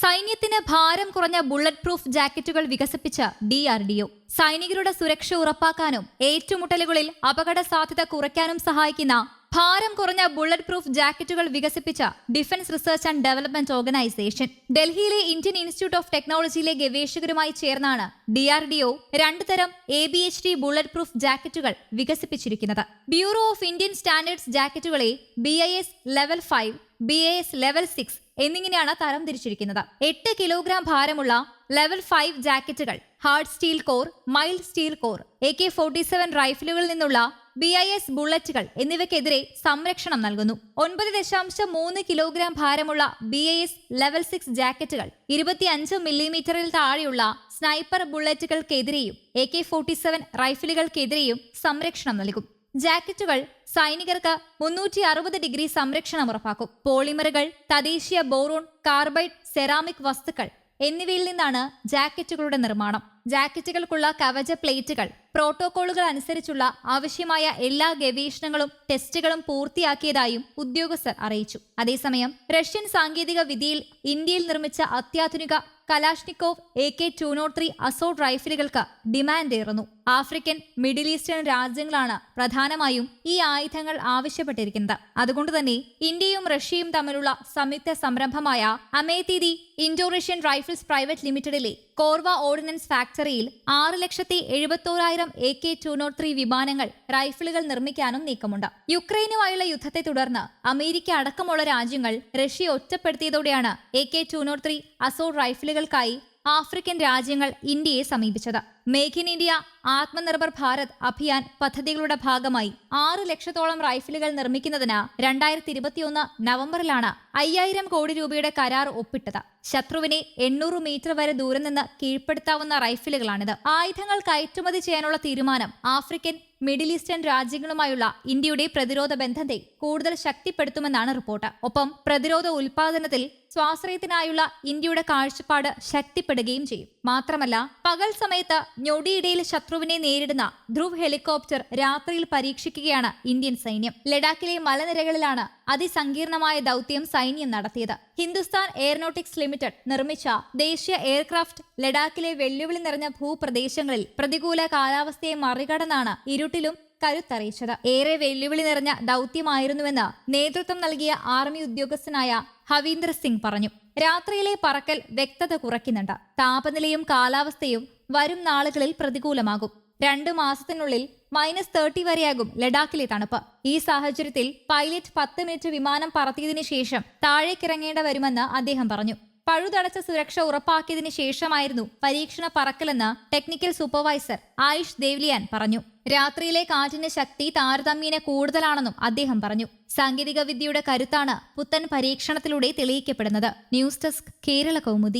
സൈന്യത്തിന് ഭാരം കുറഞ്ഞ ബുള്ളറ്റ് പ്രൂഫ് ജാക്കറ്റുകൾ വികസിപ്പിച്ച ഡി ആർ ഡി ഒ. സൈനികരുടെ സുരക്ഷ ഉറപ്പാക്കാനും ഏറ്റുമുട്ടലുകളിൽ അപകട സാധ്യത കുറയ്ക്കാനും സഹായിക്കുന്ന ഭാരം കുറഞ്ഞ ബുള്ളറ്റ് പ്രൂഫ് ജാക്കറ്റുകൾ വികസിപ്പിച്ച defence research and development organisation. ഡൽഹിയിലെ ഇന്ത്യൻ ഇൻസ്റ്റിറ്റ്യൂട്ട് ഓഫ് ടെക്നോളജിയിലെ ഗവേഷകരുമായി ചേർന്നാണ് ഡി ആർ ഡി ഒ രണ്ടു തരം A B H D bullet proof ജാക്കറ്റുകൾ വികസിപ്പിച്ചിരിക്കുന്നത്. Bureau of Indian standards ജാക്കറ്റുകളെ B I S level five B I S level six എന്നിങ്ങനെയാണ് തരം തിരിച്ചിരിക്കുന്നത്. എട്ട് കിലോഗ്രാം ഭാരമുള്ള level five ജാക്കറ്റുകൾ hard steel core mild steel core A K forty seven റൈഫിലുകളിൽ നിന്നുള്ള B I S ബുള്ളറ്റുകൾ എന്നിവയ്ക്കെതിരെ സംരക്ഷണം നൽകുന്നു. ഒൻപത് ദശാംശം മൂന്ന് കിലോഗ്രാം ഭാരമുള്ള B I S level six ജാക്കറ്റുകൾ ഇരുപത്തിയഞ്ച് മില്ലിമീറ്ററിൽ താഴെയുള്ള സ്നൈപ്പർ ബുള്ളറ്റുകൾക്കെതിരെയും എ കെ ഫോർട്ടി സെവൻ റൈഫിലുകൾക്കെതിരെയും സംരക്ഷണം നൽകും. ജാക്കറ്റുകൾ സൈനികർക്ക് മുന്നൂറ്റി അറുപത് ഡിഗ്രി സംരക്ഷണം ഉറപ്പാക്കും. പോളിമറുകൾ തദ്ദേശീയ ബോറോൺ കാർബൈഡ് സെറാമിക് വസ്തുക്കൾ എന്നിവയിൽ നിന്നാണ് ജാക്കറ്റുകളുടെ നിർമ്മാണം. ജാക്കറ്റുകൾക്കുള്ള കവച പ്ലേറ്റുകൾ പ്രോട്ടോകോളുകൾ അനുസരിച്ചുള്ള ആവശ്യമായ എല്ലാ ഗവേഷണങ്ങളും ടെസ്റ്റുകളും പൂർത്തിയാക്കിയതായും ഉദ്യോഗസ്ഥർ അറിയിച്ചു. അതേസമയം റഷ്യൻ സാങ്കേതിക വിദ്യയിൽ ഇന്ത്യയിൽ നിർമ്മിച്ച അത്യാധുനിക Kalashnikov A K two naught three അസോട്ട് റൈഫിലുകൾക്ക് ഡിമാൻഡ് ഏറുന്നു. ആഫ്രിക്കൻ മിഡിൽ ഈസ്റ്റേൺ രാജ്യങ്ങളാണ് പ്രധാനമായും ഈ ആയുധങ്ങൾ ആവശ്യപ്പെട്ടിരിക്കുന്നത്. അതുകൊണ്ട് തന്നെ ഇന്ത്യയും റഷ്യയും തമ്മിലുള്ള സംയുക്ത സംരംഭമായ അമേതിരി ഇൻഡോ റഷ്യൻ റൈഫിൾസ് പ്രൈവറ്റ് ലിമിറ്റഡിലെ കോർവ ഓർഡിനൻസ് ഫാക്ടറിയിൽ ആറ് ലക്ഷത്തി എഴുപത്തോരായിരം A K two naught three വിമാനങ്ങൾ റൈഫിളുകൾ നിർമ്മിക്കാനും നീക്കമുണ്ട്. യുക്രൈനുമായുള്ള യുദ്ധത്തെ തുടർന്ന് അമേരിക്ക അടക്കമുള്ള രാജ്യങ്ങൾ Russia ഒറ്റപ്പെടുത്തിയതോടെയാണ് A K two naught three അസോട്ട് റൈഫിലുകൾക്കായി ആഫ്രിക്കൻ രാജ്യങ്ങൾ ഇന്ത്യയെ സമീപിച്ചത്. Make in India Atmanirbhar Bharat Abhiyan പദ്ധതികളുടെ ഭാഗമായി ആറ് ലക്ഷത്തോളം റൈഫിലുകൾ നിർമ്മിക്കുന്നതിന് രണ്ടായിരത്തി ഇരുപത്തിയൊന്ന് നവംബറിലാണ് അയ്യായിരം കോടി രൂപയുടെ കരാർ ഒപ്പിട്ടത്. ശത്രുവിനെ എണ്ണൂറ് മീറ്റർ വരെ ദൂരം നിന്ന് കീഴ്പ്പെടുത്താവുന്ന റൈഫിലുകളാണിത്. ആയുധങ്ങൾ കയറ്റുമതി ചെയ്യാനുള്ള തീരുമാനം ആഫ്രിക്കൻ മിഡിൽ ഈസ്റ്റേൺ രാജ്യങ്ങളുമായുള്ള ഇന്ത്യയുടെ പ്രതിരോധ ബന്ധത്തെ കൂടുതൽ ശക്തിപ്പെടുത്തുമെന്നാണ് റിപ്പോർട്ട്. ഒപ്പം പ്രതിരോധ ഉൽപാദനത്തിൽ സ്വാശ്രയത്തിനായുള്ള ഇന്ത്യയുടെ കാഴ്ചപ്പാട് ശക്തിപ്പെടുകയും ചെയ്യും. മാത്രമല്ല പകൽ സമയത്ത് ഞൊടിയിടയിൽ ശത്രുവിനെ നേരിടുന്ന ധ്രുവ് ഹെലികോപ്റ്റർ രാത്രിയിൽ പരീക്ഷിക്കുകയാണ് ഇന്ത്യൻ സൈന്യം. ലഡാക്കിലെ മലനിരകളിലാണ് അതിസങ്കീർണമായ ദൗത്യം സൈന്യം നടത്തിയത്. ഹിന്ദുസ്ഥാൻ എയറോനോട്ടിക്സ് ലിമിറ്റഡ് നിർമ്മിച്ച ദേശീയ എയർക്രാഫ്റ്റ് ലഡാക്കിലെ വെല്ലുവിളി നിറഞ്ഞ ഭൂപ്രദേശങ്ങളിൽ പ്രതികൂല കാലാവസ്ഥയെ മറികടന്നാണ് ഇരുട്ടിലും കരുത്തറിയിച്ചത്. ഏറെ വെല്ലുവിളി നിറഞ്ഞ ദൗത്യമായിരുന്നുവെന്ന് നേതൃത്വം നൽകിയ ആർമി ഉദ്യോഗസ്ഥനായ ഹവീന്ദർ സിംഗ് പറഞ്ഞു. രാത്രിയിലെ പറക്കൽ വ്യക്തത കുറയ്ക്കുന്നുണ്ട്. താപനിലയും കാലാവസ്ഥയും വരും നാളുകളിൽ പ്രതികൂലമാകും. രണ്ടു മാസത്തിനുള്ളിൽ മൈനസ് തേർട്ടി വരെയാകും ലഡാക്കിലെ തണുപ്പ്. ഈ സാഹചര്യത്തിൽ പൈലറ്റ് പത്ത് മിനിറ്റ് വിമാനം പറത്തിയതിനു ശേഷം താഴേക്കിറങ്ങേണ്ട വരുമെന്ന് അദ്ദേഹം പറഞ്ഞു. പഴുതടച്ച സുരക്ഷ ഉറപ്പാക്കിയതിന് ശേഷമായിരുന്നു പരീക്ഷണ പറക്കലെന്ന് ടെക്നിക്കൽ സൂപ്പർവൈസർ ആയുഷ് ദേവ്ലിയാൻ പറഞ്ഞു. രാത്രിയിലെ കാറ്റിന്റെ ശക്തി താരതമ്യേന കൂടുതലാണെന്നും അദ്ദേഹം പറഞ്ഞു. സാങ്കേതിക വിദ്യയുടെ കരുത്താണ് പുത്തൻ പരീക്ഷണത്തിലൂടെ തെളിയിക്കപ്പെടുന്നത്. News desk Kerala Kaumudi.